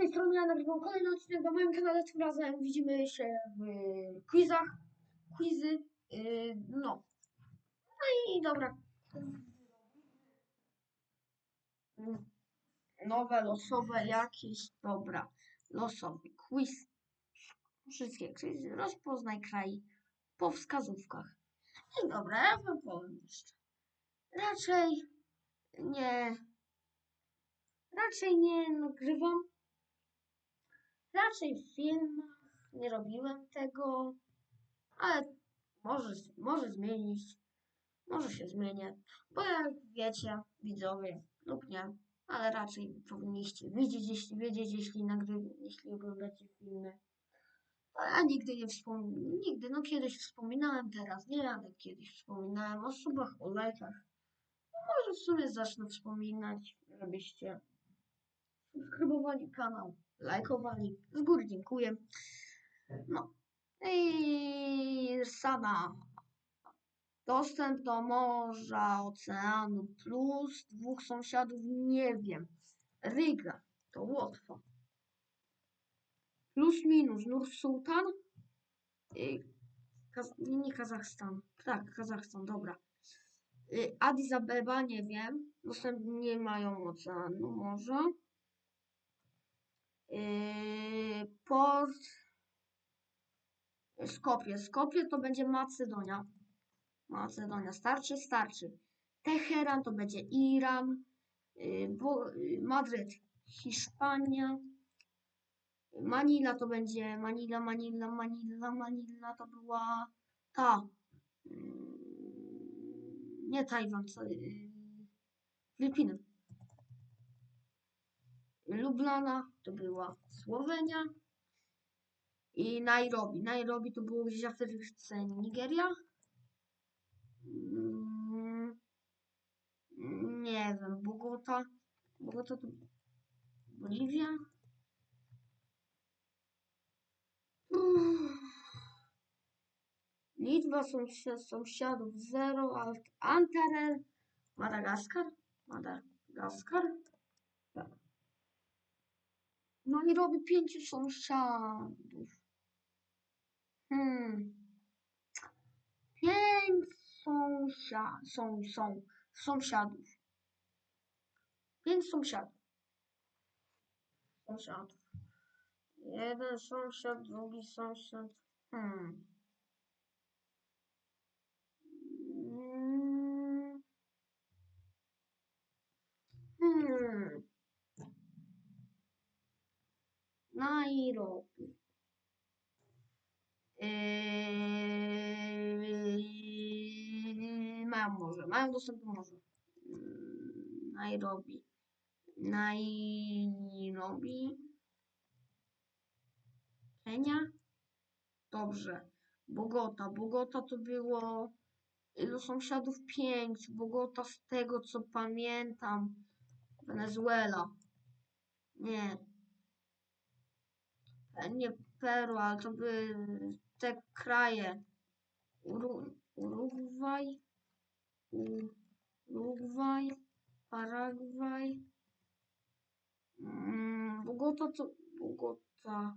tej strony ja nagrywam kolejny odcinek na moim kanale. Tym razem widzimy się w quizach. Quizy. Yy, no. No i dobra. Nowe, losowe jakieś. Dobra. Losowy quiz. Wszystkie quizy. Rozpoznaj kraj po wskazówkach. No i dobra, ja wam powiem jeszcze. Raczej nie. Raczej nie nagrywam. Raczej w filmach nie robiłem tego, ale może, może zmienić, może się zmienię, bo jak wiecie, widzowie lub nie, ale raczej powinniście widzieć, jeśli wiedzieć, jeśli nagry, jeśli oglądacie filmy. A ja nigdy nie wspominam, nigdy, no kiedyś wspominałem, teraz nie, ale kiedyś wspominałem o subach, o lajkach. No może w sumie zacznę wspominać, żebyście subskrybowali kanał, lajkowali. Z góry dziękuję. No. I sama. Dostęp do morza, oceanu plus dwóch sąsiadów nie wiem. Ryga to Łotwa. Plus minus Nur Sultan. Y, Kaz nie, nie Kazachstan. Tak, Kazachstan, dobra. Y, Addis Abeba nie wiem. Dostęp nie mają oceanu, morza. Yy, port Skopie. Skopie to będzie Macedonia. Macedonia. Starczy? Starczy. Teheran to będzie Iran. Yy, yy, Madryt. Hiszpania. Manila to będzie Manila, Manila, Manila, Manila to była ta. Nie Tajwan, co, Filipiny. Lublana to była Słowenia i Nairobi. Nairobi to było gdzieś w Afryce Nigeria. Mm, Nie wiem, Bogota. Bogota to Boliwia. Liczba sąsi- sąsiadów 0, Antarel, Madagaskar, Madagaskar. No i robi pięciu sąsiadów. Hmm. Pięć sąsia są, są, sąsiadów. Pięć sąsiadów. Sąsiadów. Jeden sąsiad, drugi sąsiad. Hmm. Mm. Hmm. Nairobi. Yy, mają mają dostęp do morza. Yy, Nairobi. Nairobi. Kenia? Dobrze. Bogota. Bogota to było ilu sąsiadów? Pięć. Bogota z tego co pamiętam. Wenezuela. Nie. Nie Peru, ale to by te kraje. Uru, Urugwaj. Urugwaj. Paragwaj. Mm, Bogota to Bogota.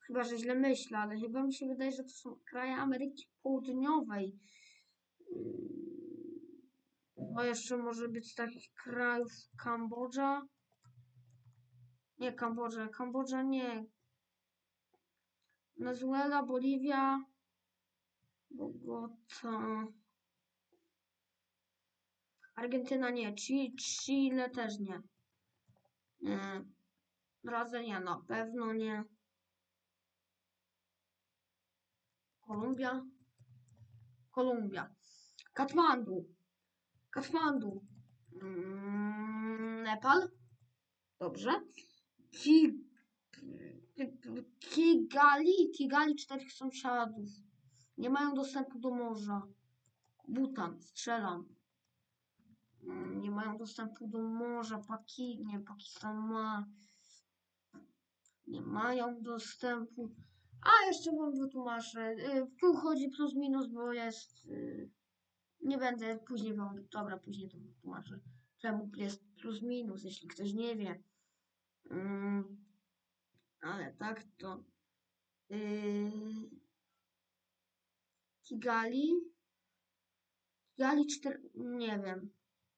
Chyba, że źle myślę, ale chyba mi się wydaje, że to są kraje Ameryki Południowej. Mm, Bo jeszcze może być takich krajów Kambodża. Nie, Kambodża. Kambodża nie. Wenezuela, Boliwia. Bogota. Argentyna nie. Chi- Chile też nie. Nie. Brazylia na pewno nie. Kolumbia. Kolumbia. Katmandu. Katmandu. Mm, Nepal. Dobrze. Ki... Kigali. Kigali czterech sąsiadów. Nie mają dostępu do morza. Butan. Strzelam. Mm, Nie mają dostępu do morza. Paki... Nie, Pakistan ma. Nie mają dostępu. A jeszcze wam wytłumaczę. Y, Tu chodzi plus minus, bo jest. y, Nie będę później wam. Dobra, później to wytłumaczę. Czemu jest plus minus, jeśli ktoś nie wie. Mm, ale tak to. Yy, Kigali. Kigali 4. Nie wiem.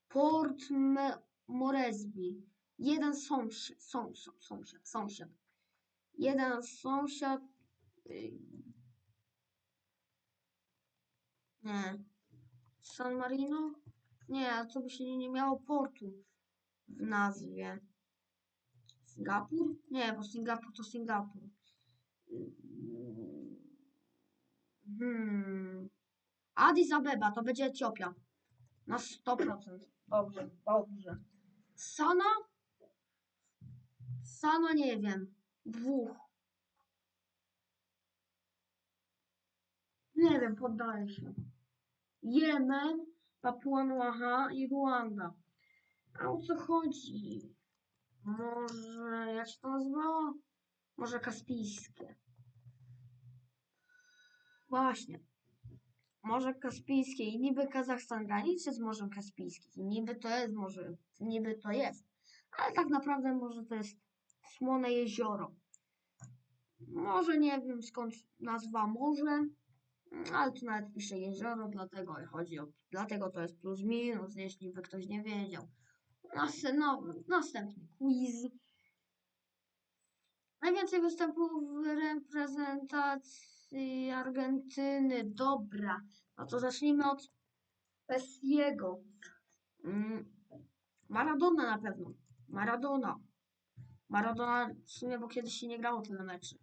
Port Me- Moresby. Jeden sąsiad, sąsiad, sąsiad, sąsiad. Jeden sąsiad. Yy, nie. San Marino? Nie, a co by się nie miało portu w nazwie? Singapur? Nie, bo Singapur to Singapur. Hmm. Addis Abeba to będzie Etiopia. Na 100%. Dobrze, dobrze. Sana? Sana nie wiem. Dwóch. Nie wiem, poddaję się. Jemen, Papua Nowa i Ruanda. A o co chodzi? Może, jak się to nazywało? Może kaspijskie. Właśnie. Morze Kaspijskie i niby Kazachstan graniczy z Morzem Kaspijskim. I niby to jest morze, niby to jest. Ale tak naprawdę może to jest Słone Jezioro. Może nie wiem skąd nazwa morze, ale tu nawet pisze jezioro, dlatego chodzi o, dlatego to jest plus minus, jeśli by ktoś nie wiedział. No, następny quiz. Najwięcej występów w reprezentacji Argentyny. Dobra, no to zacznijmy od Pessiego. Mm, Maradona na pewno. Maradona. Maradona w sumie, bo kiedyś się nie grało tyle meczy.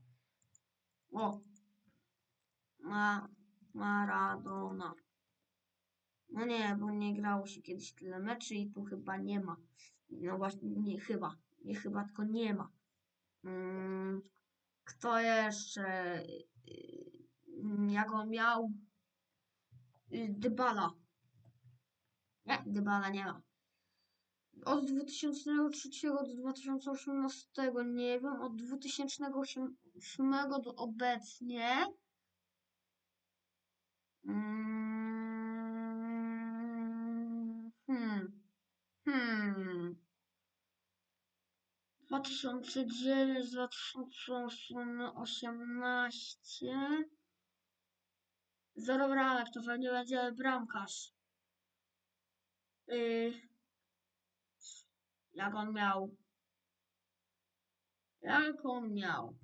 O. Ma, Maradona. No nie, bo nie grało się kiedyś tyle meczy i tu chyba nie ma. No właśnie, nie chyba. Nie chyba, tylko nie ma. Mm, kto jeszcze? Mm, Jak on miał? Y, Dybala. Nie, Dybala nie ma. Od 2003 do 2018 nie wiem, od 2008 do obecnie. Mm, Hmm. Hmm. 2009, 2018. Zero bramek, to pewnie będzie bramkarz. Yy, jak on miał? Jak on miał?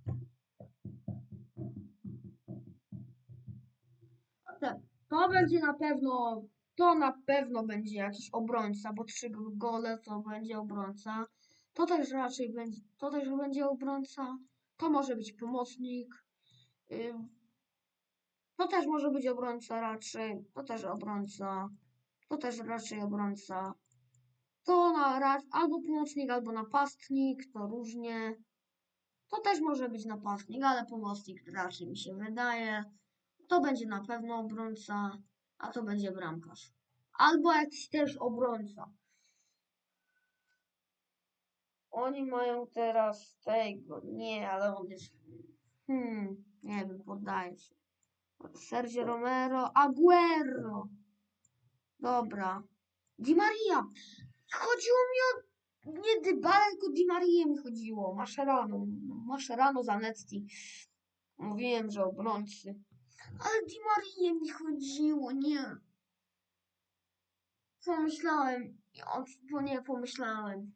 To będzie na pewno, to na pewno będzie jakiś obrońca, bo trzy gole to będzie obrońca. To też raczej będzie, to też będzie obrońca. To może być pomocnik. To też może być obrońca raczej. To też obrońca. To też raczej obrońca. To na, albo pomocnik, albo napastnik, to różnie. To też może być napastnik, ale pomocnik raczej mi się wydaje. To będzie na pewno obrońca, a to będzie bramkarz. Albo jakiś też obrońca. Oni mają teraz tego. Nie, ale on jest. Hmm, nie wiem, poddaję się. Sergio Romero, Aguero. Dobra. Di Maria. Chodziło mi o. Nie Dybala, tylko Di Maria mi chodziło. Mascherano. Mascherano Zanetti. Mówiłem, że obrońcy. Ale Di Maria mi chodziło, nie. Pomyślałem. O, nie pomyślałem.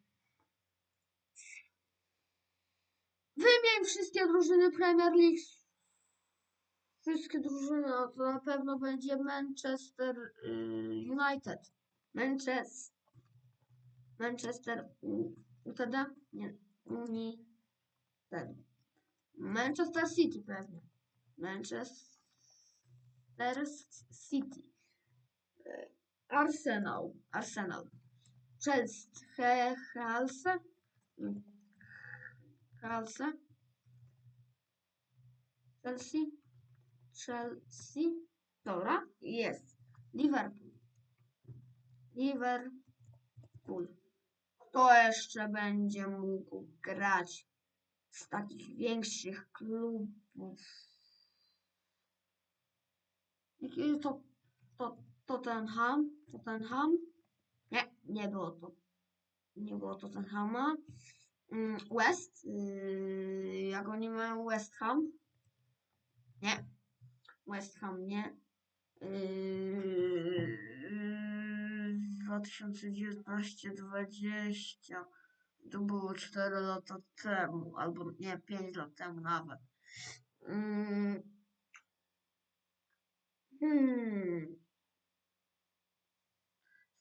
Wymień wszystkie drużyny Premier League. Wszystkie drużyny, no to na pewno będzie Manchester y, United. Manchester. Manchester UTD? Nie. Uni. Ten. Manchester City pewnie. Manchester City. Arsenal. Arsenal. Chelsea. He, Chelsea. Chelsea. Chelsea. Chelsea. Dobra, jest. Liverpool. Liverpool. Kto jeszcze będzie mógł grać z takich większych klubów? Jaki to, to Tottenham? Tottenham? Nie, nie było to. Nie było Tottenhama. Mm, West. Yy, jak oni mają West Ham? Nie. West Ham nie. Yy, 2019-20. To było 4 lata temu, albo nie, 5 lat temu nawet. Mm. Hmm.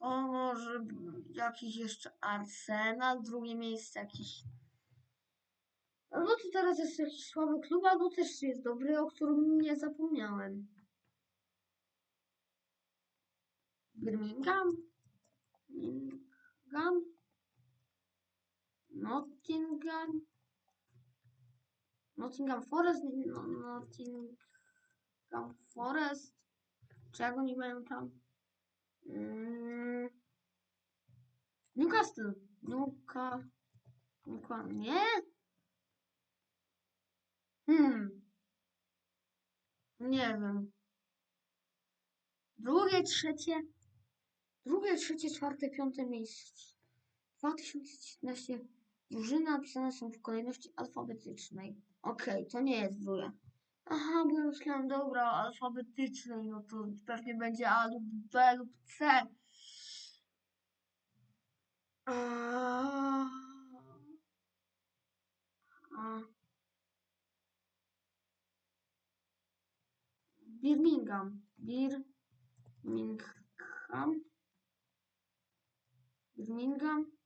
O, może jakiś jeszcze Arsenal, drugie miejsce jakiś. No to teraz jest jakiś słaby klub, albo też jest dobry, o którym nie zapomniałem. Birmingham? Birmingham? Nottingham? Nottingham Forest? No, Nottingham Forest? Czy jak oni mają tam? Mm. Newcastle. Newca... Newca... Nie? Hmm. Nie wiem. Drugie, trzecie. Drugie, trzecie, czwarte, piąte miejsce. 2019. Drużyny napisane są w kolejności alfabetycznej. Okej, to nie jest drugie. Aha, bo ja myślałem, dobra, alfabetycznej, no to pewnie będzie A lub B lub C. A, a. Birmingham. Birmingham. Birmingham.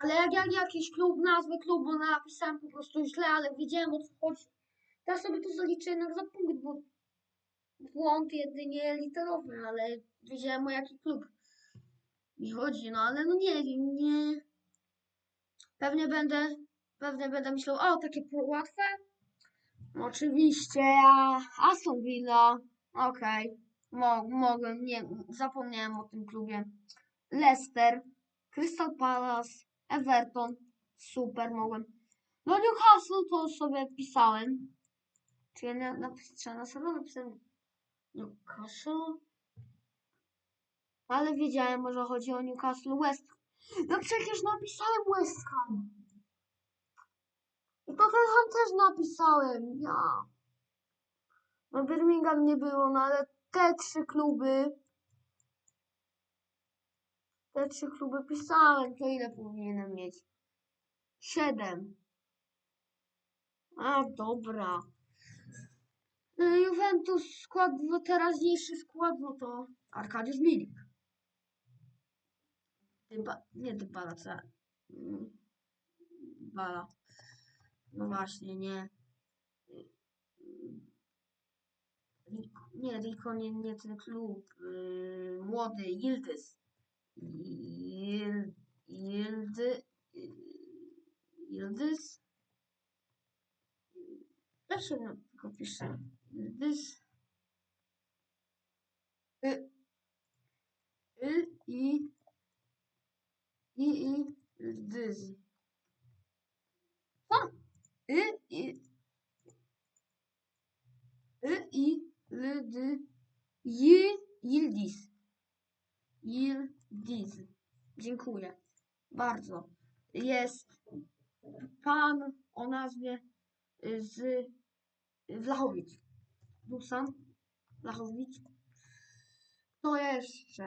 Ale jak, jak jakiś klub, nazwę klubu napisałem po prostu źle, ale wiedziałem o co chodzi. Ja sobie to zaliczę jednak za punkt, bo błąd jedynie literowy, ale wiedziałem o jaki klub mi chodzi, no ale no nie wiem, nie. Pewnie będę, pewnie będę myślał, o takie łatwe. Oczywiście, a Aston Villa, okej, Mo, mogę, nie, zapomniałem o tym klubie. Leicester, Crystal Palace, Everton, super, mogłem. No Newcastle to sobie pisałem. Czy ja na, na sobie napisałem Newcastle? Ale wiedziałem, że chodzi o Newcastle West. No przecież napisałem West Ham. I Tottenham też napisałem, ja. No Birmingham nie było, no ale te trzy kluby, te trzy kluby pisałem, to ile powinienem mieć? Siedem. A, dobra. Y, Juventus skład, no teraźniejszy skład, no to Arkadiusz Milik. Dyba, nie Dybala, co? Dybala. No właśnie, nie. Nie, Rico nie, nie ten klub. Yy, młody, Yildiz. Yil, Yildy, Yildiz? Jak się no, tylko pisze? Yildiz? Y, y, i, i, i, Yildiz. Co? Y, i, y, i, l, d, j, Yildiz. Yildiz. Dziękuję. Bardzo. Jest pan o nazwie y, z Wlachowicz. Dusan Wlachowicz. To jeszcze.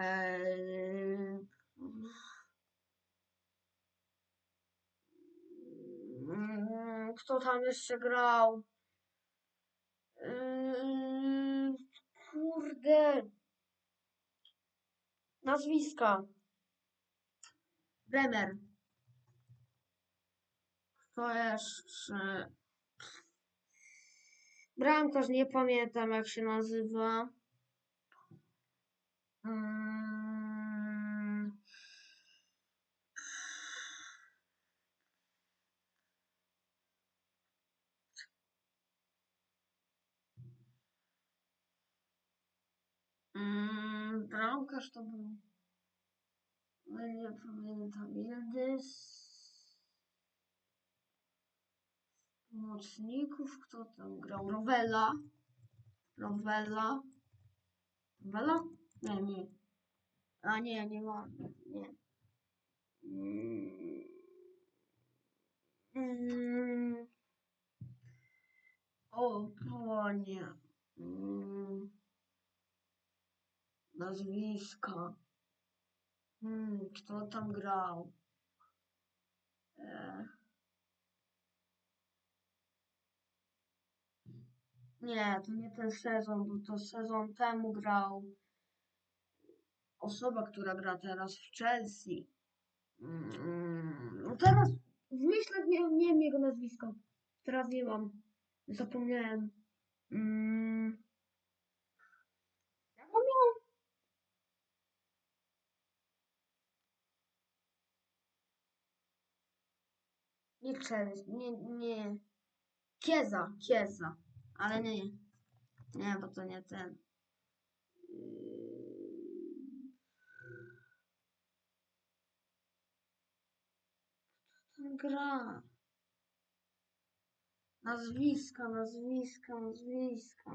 Mm, Kto tam jeszcze grał? Yy, Kurde. Nazwiska. Bremer. Kto jeszcze? Bramkarz, nie pamiętam jak się nazywa. Mm. Mm, bramkarz to był. No nie pamiętam. Yildiz. Pomocników, kto tam grał? Rowella. Rowella. Rowella? Nie, nie. A nie, nie ma. Nie. Mm. O, płonie. Mm. Nazwiska. Hmm, kto tam grał? E... Nie, to nie ten sezon, bo to sezon temu grał osoba, która gra teraz w Chelsea. No teraz w myślach nie, nie wiem jego nazwisko. Teraz nie mam. Zapomniałem. Mm. Jak on miał? Nie Chelsea, nie, nie. Kieza, Kieza. Ale nie. Nie, bo to nie ten. Ten gra. Nazwiska, nazwiska, nazwiska.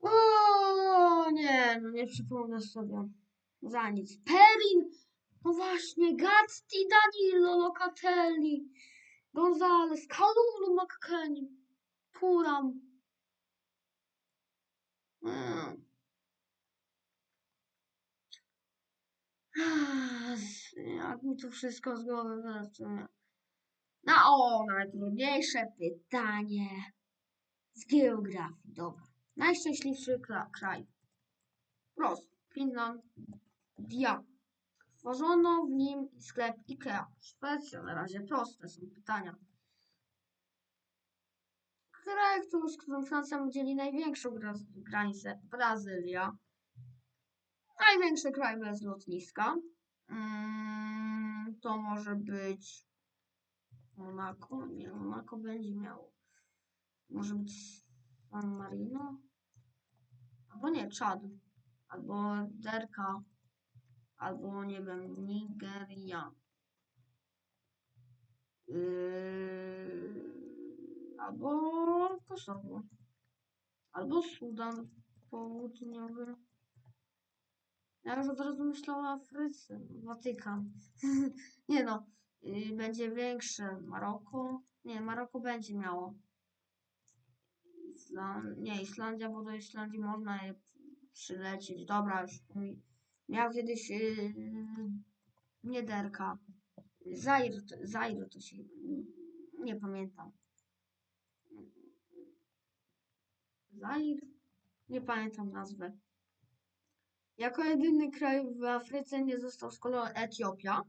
O nie, no nie przypomnę sobie. Za nic. Perin! No właśnie, Gatti, Danilo, Locatelli, Gonzales, Kalulu, McKennie, Turam. Mm. Jak mi to wszystko z głowy wyleciało. No o, najtrudniejsze pytanie z geografii. Dobra. Najszczęśliwszy kra kraj. Prost. Finlandia. Stworzono w nim sklep IKEA. Szwecja. Na razie proste są pytania. Kraj, który, z którym Francja dzieli największą gra- granicę. Brazylia. Największy kraj bez lotniska. Mm, to może być Monako. Nie, Monako będzie miało. Może być San Marino. Albo nie, Czad. Albo Derka. Albo nie wiem, Nigeria. Yy, albo Kosowo. Albo Sudan Południowy. Ja już od razu myślałam o Afryce. Watykan. nie no. Yy, będzie większe. Maroko. Nie, Maroko będzie miało. Island... Nie, Islandia, bo do Islandii można je przylecieć. Dobra, już mi- miał kiedyś yy, nie Derka. Zair, Zair to się... Nie pamiętam. Zair? Nie pamiętam nazwy. Jako jedyny kraj w Afryce nie został kolei Etiopia.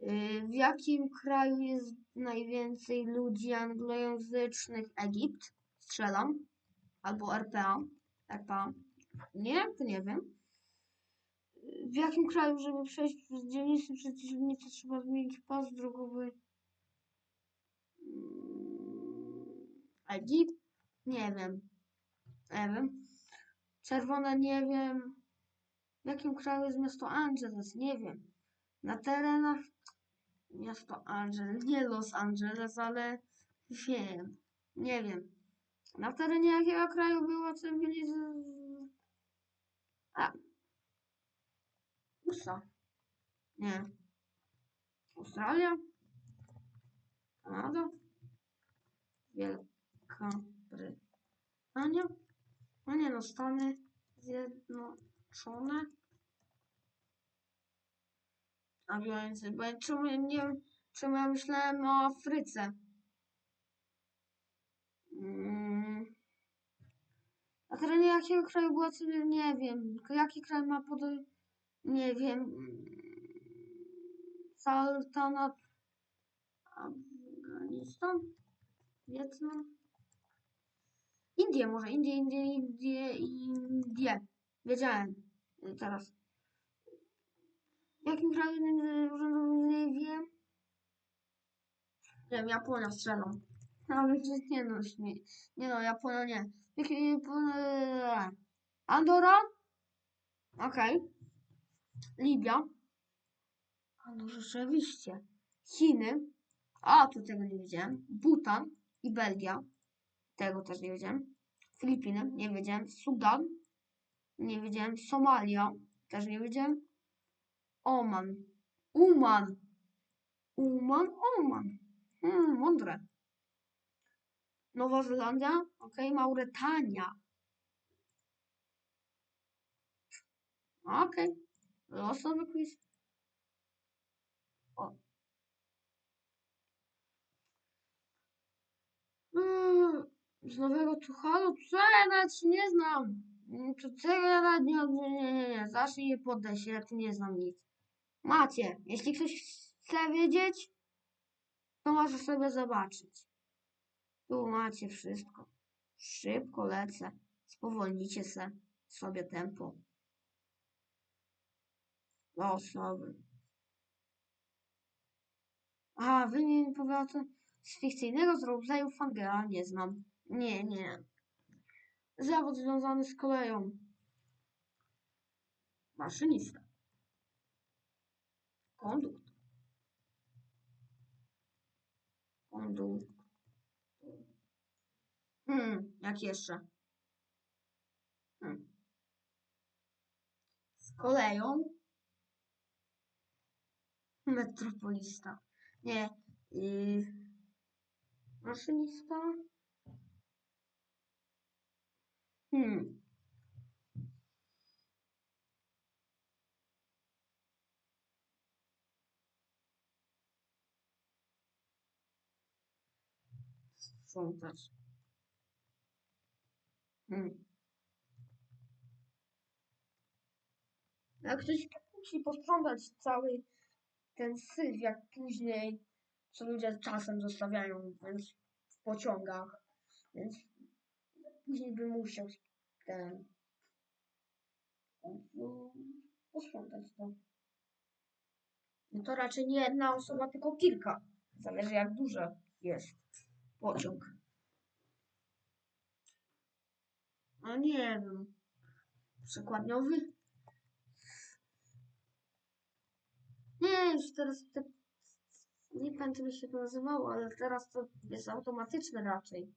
Yy, W jakim kraju jest najwięcej ludzi anglojęzycznych? Egipt. Strzelam. Albo RPA. RPA. Nie, to nie wiem. W jakim kraju, żeby przejść przez dzielnicę przeciwnicy, trzeba zmienić pas drogowy? Mm, Egipt? Nie wiem. Nie wiem. Czerwone nie wiem. W jakim kraju jest miasto Angeles? Nie wiem. Na terenach miasto Angeles, nie Los Angeles, ale wiem. Nie wiem. Na terenie jakiego kraju była cywilizacja? A. USA. Nie. Australia? Kanada? Wielka Brytania? No nie no, Stany Zjednoczone. A więc, bo czemu, nie czemu ja myślałem o Afryce. Mm. A terenie jakiego kraju była cywil? Nie wiem. Jaki kraj ma pod... Nie wiem. Saltanat... Afganistan? Wietnam? Indie może. Indie, Indie, Indie, Indie. Wiedziałem. Teraz. W jakim kraju urzędowym nie wiem? Nie wiem, Japonia strzelam. Ale przecież nie no, śmie... Nie no, Japonia nie. Andora? Okej. Libia? A no rzeczywiście. Chiny? A, tu tego nie wiedziałem. Butan i Belgia. Tego też nie wiedziałem. Filipiny, nie wiedziałem. Sudan, nie wiedziałem. Somalia, też nie wiedziałem. Oman, Uman, Uman, Oman. Hmm, mądre. Nowa Zelandia, ok. Mauretania. Okej. Losowy quiz. O. Mm, z nowego Tuchalu? Co ja nawet nie znam. Tego ja nawet nie, nie, nie, nie. Zacznij nie poddaj się, ja tu nie znam nic. Macie, jeśli ktoś chce wiedzieć, to może sobie zobaczyć. Tu macie wszystko. Szybko lecę. Spowolnicie se sobie tempo. Losowy. A, wymień powiatę z fikcyjnego z rodzaju. Nie znam. Nie, nie. Zawód związany z koleją. Maszynista. Kondukt. Kondukt. Hmm, jak jeszcze? Hmm. Z koleją. Metropolista. Nie. Yy, maszynista. Hmm. Sprzątać. Hmm. Jak ktoś musi posprzątać cały ten syf, jak później, co ludzie czasem zostawiają więc w pociągach, więc później by musiał ten no, posprzątać to. No to raczej nie jedna osoba, tylko kilka. Zależy jak duży jest pociąg. No nie wiem. Przekładniowy? Nie, już teraz te... Nie pamiętam jak się to nazywało, ale teraz to jest automatyczne raczej.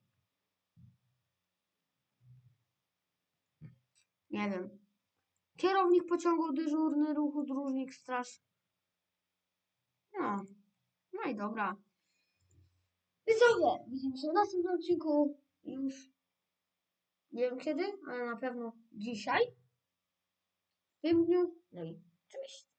Nie wiem. Kierownik pociągu, dyżurny, ruchu, dróżnik, straż. No. No i dobra. Widzowie, widzimy się w następnym odcinku. Już nie wiem kiedy, ale na pewno dzisiaj. W tym dniu. No i cześć.